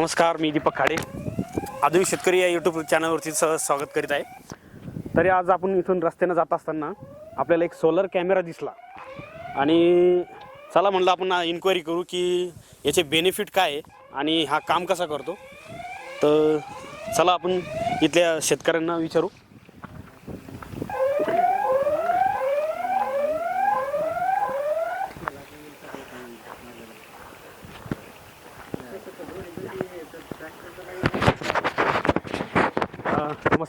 नमस्कार मी दीपक खाडे. आधुनिक शेतकरी या यूट्यूब चॅनलवरती सह स्वागत करीत आहे. तरी आज आपण इथून रस्त्यानं जात असताना आपल्याला एक सोलर कॅमेरा दिसला. आणि चला म्हणलं आपण इन्क्वायरी करू की याचे बेनिफिट काय आहे आणि हा काम कसा करतो. तर चला आपण इथल्या शेतकऱ्यांना विचारू.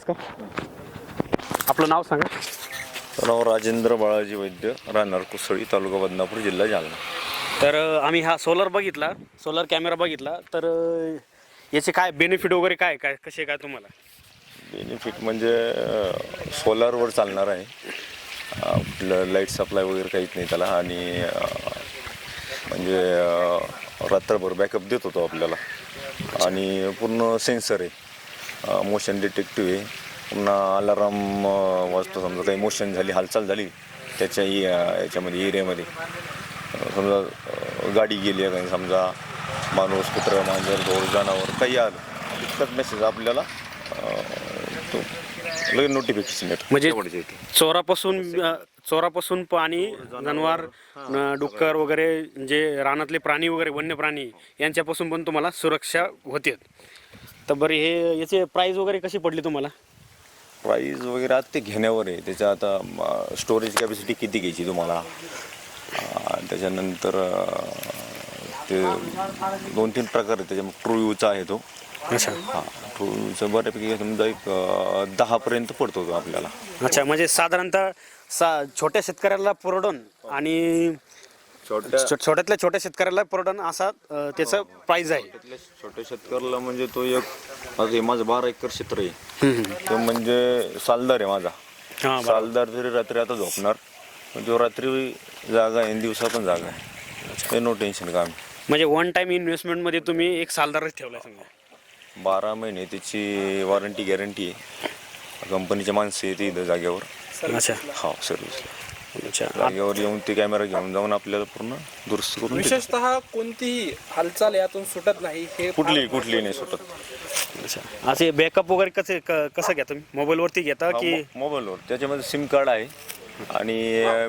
नमस्कार. आपलं नाव सांगा. नाव राजेंद्र बाळाजी वैद्य राहणार कुसळी तालुका बदनापूर जिल्हा जालना. तर अ, आम्ही हा सोलर बघितला सोलर कॅमेरा बघितला. तर अ, याचे काय बेनिफिट वगैरे काय काय कसे काय तुम्हाला? बेनिफिट म्हणजे सोलारवर चालणार आहे. आपलं लाइट सप्लाय वगैरे काहीच नाही त्याला आणि अं, म्हणजे अं, रात्रभर बॅकअप देत होतो आपल्याला. आणि पूर्ण सेन्सर आहे. मोशन डिटेक्टिव्ह आहे. पुन्हा अलाराम वाजतो समजा काही मोशन झाली हालचाल झाली त्याच्या याच्यामध्ये एरियामध्ये. समजा गाडी गेली आहे काही समजा माणूस कुत्रं मांजर ढोर जनावर काही आलं तितकाच मेसेज आपल्याला तो लगेच नोटिफिकेशन येतं. म्हणजे. चोरापासून चोरापासून पाणी जनावर डुक्कर वगैरे जे रानातले प्राणी वगैरे वन्य प्राणी यांच्यापासून पण तुम्हाला सुरक्षा होते तर बरं हे याचे प्राईज वगैरे कशी पडली तुम्हाला? प्राईज वगैरे आता ते घेण्यावर आहे. त्याच्या आता स्टोरेज कॅपॅसिटी किती घ्यायची तुम्हाला? अं, त्याच्यानंतर अं, ते दोन तीन प्रकार आहेत. त्याच्या ट्रू यूचा आहे तो. अच्छा. हां ट्रू यूचा बऱ्यापैकी समजा एक अं, दहापर्यंत पडतो तो आपल्याला. अच्छा म्हणजे साधारणतः सा छोट्या शेतकऱ्याला परवडून आणि छोट्या छो- छोट्यातल्या छोट्या शेतकऱ्याला परवडण असा अ, त्याचं प्राईज आहे. त्यातल्या छोट्या शेतकऱ्याला म्हणजे तो एक हे माझं बारा एकर क्षेत्र आहे. ते म्हणजे सालदार आहे माझा. हां बरं. सालदार जरी रात्री आता झोपणार पण तो रात्री जागा आहे आणि दिवसा पण जागा आहे. ते नो टेन्शन काम म्हणजे वन टाइम इन्व्हेस्टमेंटमध्ये तुम्ही एक सालदारच ठेवलाय समजा. बारा महिने त्याची वॉरंटी गॅरंटी आहे. कंपनीचे माणसं येते इथं जागेवर. अच्छा. हा सर्व्हिस अच्छा जागेवर येऊन ते कॅमेरा घेऊन जाऊन आपल्याला पूर्ण दुरुस्त करून देतात. विशेषतः कोणतीही हालचाल यातून सुटत नाही हे कुठली कुठली नाही सुटत अच्छा असे बॅकअप वगैरे कसे क- कसं घेता तुम्ही मोबाईलवरती घेता की मो- मोबाईलवर त्याच्यामध्ये सिम कार्ड आहे आणि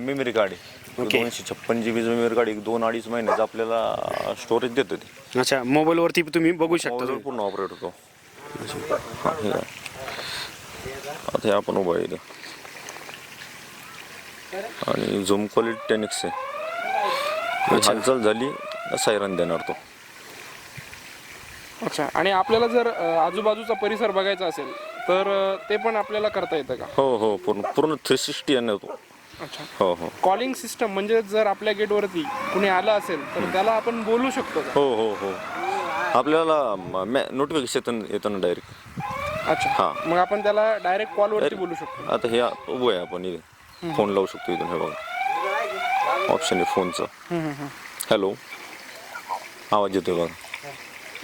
मेमरी कार्ड आहे ओके. दोनशे छप्पन जी बीचं मेमरी कार्ड एक दोन अडीच महिन्याचं आपल्याला स्टोरेज देतं ते अच्छा मोबाईलवरती तुम्ही बघू शकता मोबाईलवर. पूर्ण ऑपरेट होतो हा, हे आहे. आता हे आपण उभा आहे इथं. आणि झूम क्वालिटी टेन एक्स आहे. हालचाल झाली सायरन देणार तो. अच्छा आणि आपल्याला जर आजूबाजूचा परिसर बघायचा असेल तर ते पण आपल्याला करता येतं का? हो हो पूर्ण पूर्ण थ्री सिक्स्टी आहे तो. अच्छा. हो हो. कॉलिंग सिस्टम म्हणजे जर आपल्या गेटवरती कुणी आलं असेल तर त्याला आपण बोलू शकतो का? हो हो हो. आपल्याला नोटिफिकेशन येतं ना डायरेक्ट अच्छा. हा. मग आपण त्याला डायरेक्ट कॉलवरती बोलू शकतो. आता हे उभं आहे आपण इथे. फोन लावू शकतो इथून हे बघा ऑप्शन आहे फोनचं हॅलो आवाज येतोय बघा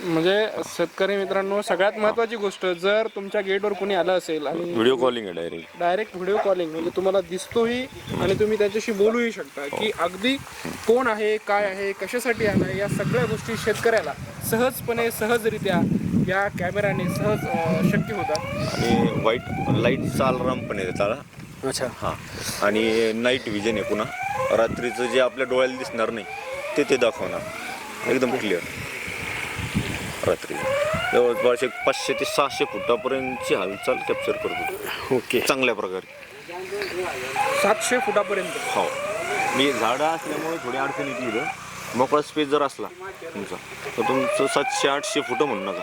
म्हणजे शेतकरी मित्रांनो सगळ्यात महत्वाची गोष्ट जर तुमच्या गेटवर कुणी आलं असेल आणि व्हिडिओ कॉलिंग आहे डायरेक्ट डायरेक्ट व्हिडिओ कॉलिंग म्हणजे तुम्हाला दिसतोही आणि तुम्ही त्याच्याशी बोलूही शकता की अगदी कोण आहे काय आहे कशासाठी आलं या सगळ्या गोष्टी शेतकऱ्याला सहजपणे सहजरित्या या कॅमेराने सहज शक्य होतात. आणि व्हाईट लाईटचा अलार्म पण आहे त्याला अच्छा. हां. आणि नाईट विजन आहे पुन्हा. रात्रीचं जे आपल्या डोळ्याला दिसणार नाही ते ते दाखवणार. एकदम क्लिअर रात्री. जवळपास एक पाचशे ते सहाशे फुटापर्यंतची हालचाल कॅप्चर करतो. ओके. चांगल्या प्रकारे. सातशे फुटापर्यंत. हो. मी झाडं असल्यामुळे थोडी अडचण येते मोकळा स्पेस जर असला तुमचा तर तुमचं सातशे आठशे फुटं म्हणू नका.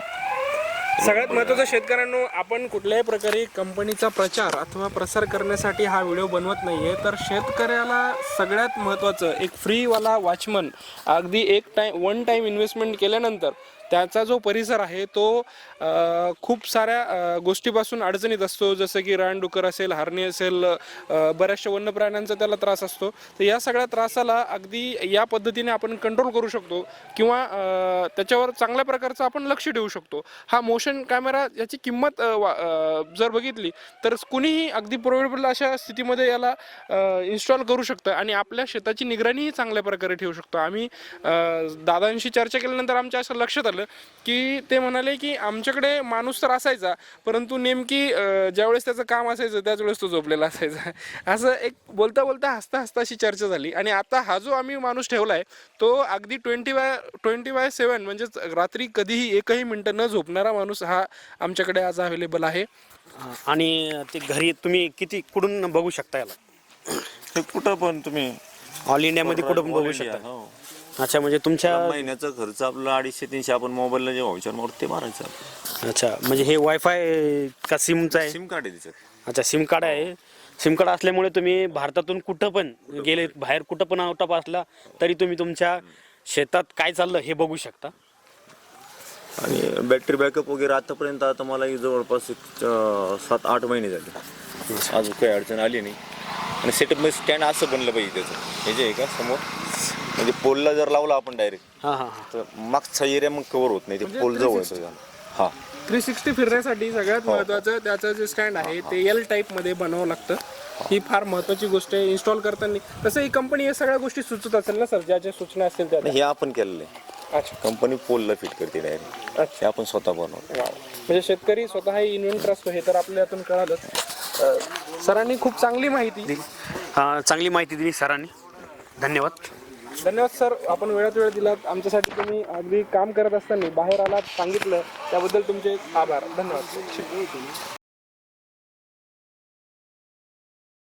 सगळ्यात महत्त्वाचं शेतकऱ्यांनो आपण कुठल्याही प्रकारे कंपनीचा प्रचार अथवा प्रसार करण्यासाठी हा व्हिडिओ बनवत नाहीये तर शेतकऱ्याला सगळ्यात महत्त्वाचं एक फ्रीवाला वॉचमन अगदी एक टाईम वन टाईम इन्व्हेस्टमेंट केल्यानंतर त्याचा जो परिसर आहे तो खूप साऱ्या गोष्टीपासून अडचणीत असतो. जसं की रानडुकर असेल हरणी असेल बऱ्याचशा वन्य प्राण्यांचा त्याला त्रास असतो. तर या सगळ्या त्रासाला अगदी या पद्धतीने आपण कंट्रोल करू शकतो किंवा त्याच्यावर चांगल्या प्रकारचं आपण लक्ष ठेवू शकतो. हा मोशन कॅमेरा याची किंमत वा- जर बघितली तर कुणीही अगदी प्रोवेडेबल अशा स्थितीमध्ये याला इन्स्टॉल करू शकतं आणि आपल्या शेताची निगराणीही चांगल्या प्रकारे ठेवू शकतो. आम्ही दादांशी चर्चा केल्यानंतर आमच्या असं लक्षात आलं. झालं की ते म्हणाले की आमच्याकडे माणूस तर असायचा परंतु नेमकी ज्यावेळेस त्याचं काम असायचं त्याच वेळेस तो झोपलेला असायचा. असं एक बोलता बोलता हसता हसता अशी चर्चा झाली. आणि आता हा जो आम्ही माणूस ठेवला आहे तो अगदी twenty by twenty by seven म्हणजेच रात्री कधीही एकही मिनटं न झोपणारा माणूस हा आमच्याकडे आज अवेलेबल आहे. हा, आणि ते घरी तुम्ही किती कुठून बघू शकता याला? कुठं पण तुम्ही ऑल इंडियामध्ये कुठं पण बघू शकता. हो. अच्छा म्हणजे तुमच्या महिन्याचा खर्च आपला अडीचशे तीनशे आपण मोबाईलला जे व्हाउचर मारतो ते मारायचं अच्छा म्हणजे हे वायफाय का सिमचं आहे? सिम कार्ड आहे त्याच्यात. अच्छा सिम कार्ड आहे. सिम कार्ड असल्यामुळे तुम्ही भारतातून कुठं पण गेले बाहेर कुठं पण आउट ऑफ असला तरी तुम्ही तुमच्या शेतात काय चाललं हे बघू शकता. आणि बॅटरी बॅकअप वगैरे आतापर्यंत आता मला ही जवळपास एक अं, सात आठ महिने झाले. अजून काही अडचण आली नाही. आणि सेटअपमध्ये स्टँड असं बनलं पाहिजे त्याचं. हे जे आहे का समोर? म्हणजे पोलला जर लावला आपण डायरेक्ट हां हां हां. तर मागचा एरिया मग कव्हर होत नाही ते पोल जवळ येतो त्याला. हा. थ्री सिक्स्टी फिरण्यासाठी सगळ्यात महत्त्वाचं त्याचं जे स्टँड आहे ते एल टाईपमध्ये बनावं लागतं. ही फार महत्त्वाची गोष्ट आहे इन्स्टॉल करताना. तसं ही कंपनी या सगळ्या गोष्टी सुचत असेल ना सर ज्या ज्या सूचना असतील त्या हे आपण केलेलं आहे. अच्छा. कंपनी पोलला फिट करते डायरेक्ट अच्छा. हे आपण स्वतः बनवतो. वाव. म्हणजे शेतकरी स्वतः इन्व्हेंटर असतो हे तर आपल्या यातून कळालंच. अं, सरांनी खूप चांगली माहिती हां चांगली माहिती दिली सरांनी. धन्यवाद. धन्यवाद सर. आपण वेळात वेळ दिलात आमच्यासाठी तुम्ही अगदी काम करत असताना बाहेर आलात सांगितलं. त्याबद्दल तुमचे आभार. धन्यवाद.